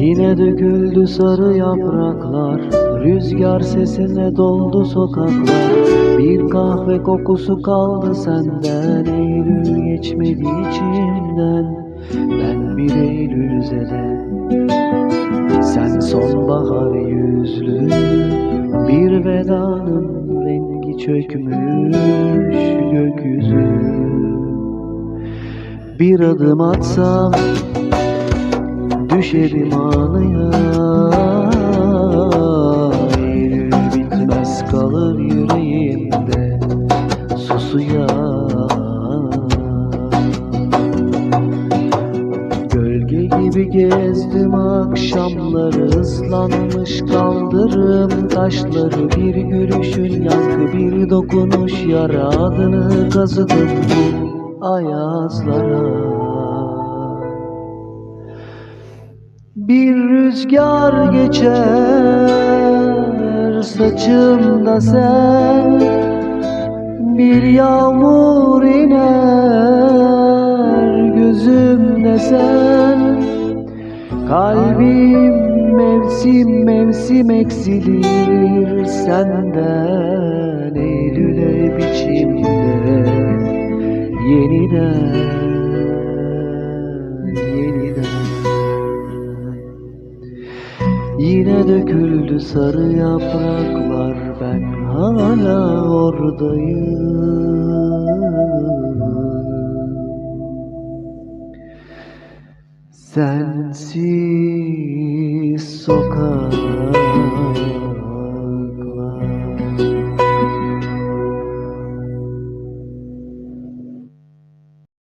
Yine döküldü sarı yapraklar Rüzgar sesine doldu sokaklar. Bir kahve kokusu kaldı senden Eylül geçmedi içimden. Ben bir Eylül zede Sen sonbahar yüzlü. Bir vedanın rengi çökmüş. Bir adım atsam Düşerim anıya. Eylül bitmez kalır yüreğimde Susuya. Gölge gibi gezdim akşamları ıslanmış kaldırım taşları. Bir gülüşün yankı bir dokunuş yara adını kazıdım. bu ayazlara Bir rüzgar geçer saçımda sen. Bir yağmur iner gözümde sen. Kalbim mevsim mevsim eksilir senden Eylül'e yeniden yeniden. Yine döküldü sarı yapraklar ben hala oradayım. Sensiz sokak